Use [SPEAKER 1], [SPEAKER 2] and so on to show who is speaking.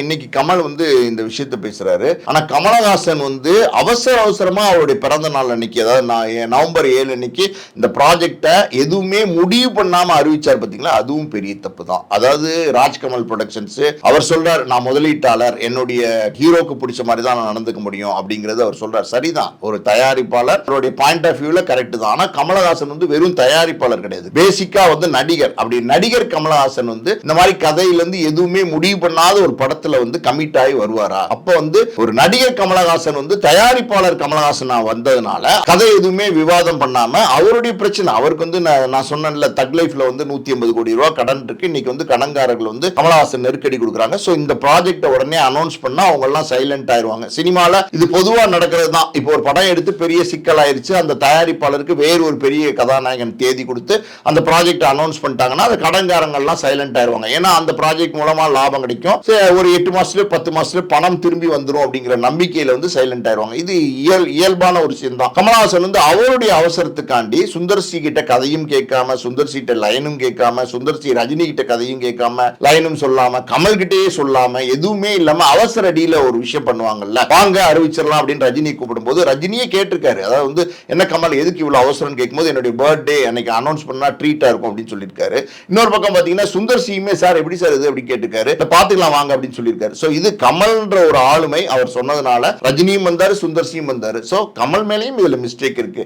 [SPEAKER 1] இன்னைக்கு கமல் வந்து இந்த விஷயத்த பேசுறாரு. ஆனா கமலஹாசன் வந்து அவசர அவசரமா அவருடைய பிறந்த நாள் அன்னைக்கு அதாவது நான் நவம்பர் ஏழு அன்னைக்கு இந்த ப்ராஜெக்டை எதுவுமே முடிவு பண்ணாம அறிவிச்சார் பாத்தீங்களா? அதுவும் பெரிய தப்பு தான். அதாவது ராஜ்கமல் ப்ரொடக்ஷன்ஸ் அவர் சொல்றார் நான் முதலீட்டாளர் என்னுடைய ஹீரோக்கு பிடிச்ச மாதிரி தான் நான் நடந்துக்க முடியும் அப்படிங்கிறது அவர் சொல்றார். சரிதான். ஒரு தயாரிப்பாளர் அவருடைய பாயிண்ட் ஆஃப் வியூல கரெக்ட் தான். ஆனா கமலஹாசன் வந்து வெறும் தயாரிப்பாளர் கிடையாது. பேசிக்கா வந்து நடிகர். அப்படி நடிகர் கமலஹாசன் வந்து இந்த மாதிரி கதையில இருந்து எதுவுமே முடிவு பண்ணாத ஒரு படத்தை படத்துல வந்து கமிட் ஆகி வருவாரா? அப்ப வந்து ஒரு நடிகர் கமலஹாசன் வந்து தயாரிப்பாளர் கமலஹாசன் வந்ததுனால கதை எதுவுமே விவாதம் பண்ணாம அவருடைய பிரச்சனை அவருக்கு வந்து நான் நான் சொன்னேன்ல தக் லைஃப்ல வந்து நூத்தி ஐம்பது கோடி ரூபாய் கடன் இருக்கு. இன்னைக்கு வந்து கடன்காரர்கள் வந்து கமலஹாசன் நெருக்கடி கொடுக்குறாங்க. ஸோ இந்த ப்ராஜெக்ட உடனே அனௌன்ஸ் பண்ணா அவங்க எல்லாம் சைலண்ட் ஆயிருவாங்க. சினிமால இது பொதுவா நடக்கிறது தான். இப்போ ஒரு படம் எடுத்து பெரிய சிக்கல் ஆயிருச்சு. அந்த தயாரிப்பாளருக்கு வேறு ஒரு பெரிய கதாநாயகன் தேதி கொடுத்து அந்த ப்ராஜெக்ட் அனௌன்ஸ் பண்ணிட்டாங்கன்னா அந்த கடன்காரங்கள்லாம் சைலண்ட் ஆயிருவாங்க. ஏன்னா அந்த ப்ராஜெக்ட் மூலமா லாபம் கிடைக்கும். ஒரு எட்டு மாசத்துல பத்து மாசத்துல பணம் திரும்பி வந்துரும் அப்படிங்கிற நம்பிக்கையில வந்து சைலண்ட் ஆயிருவாங்க. இது இயல் இயல்பான ஒரு விஷயம் தான் கமலஹாசன் வந்து அவருடைய அவசரத்துக்காண்டி சுந்தர்சி கிட்ட கதையும் கேட்காம சுந்தர்சி கிட்ட லைனும் கேட்காம சுந்தர் சி ரஜினி கிட்ட கதையும் கேட்காம லைனும் சொல்லாம கமல் கிட்டேயே சொல்லாம எதுவுமே இல்லாம அவசர அடியில ஒரு விஷயம் பண்ணுவாங்கல்ல. வாங்க அறிவிச்சிடலாம் அப்படின்னு ரஜினி கூப்பிடும்போது ரஜினியே கேட்டிருக்காரு. அதாவது வந்து என்ன கமல் எதுக்கு இவ்வளவு அவசரம்னு கேட்கும்போது என்னுடைய பர்த்டே அன்னைக்கு அனௌன்ஸ் பண்ணா ட்ரீட்டா இருக்கும் அப்படின்னு சொல்லியிருக்காரு. இன்னொரு பக்கம் பாத்தீங்கன்னா சுந்தர் சியுமே சார் எப்படி சார் இது? அப்படி கேட்டிருக்காரு. பார்த்துக்கலாம் பாத்துக்கலாம் வாங்க அப்படின்னு சொல்லி சொல்லியிருக்காரு. ஸோ இது கமல்ன்ற ஒரு ஆளுமை அவர் சொன்னதுனால ரஜினியும் வந்தாரு சுந்தர் வந்தார் வந்தாரு. சோ கமல் மேலேயும் இதுல மிஸ்டேக் இருக்கு.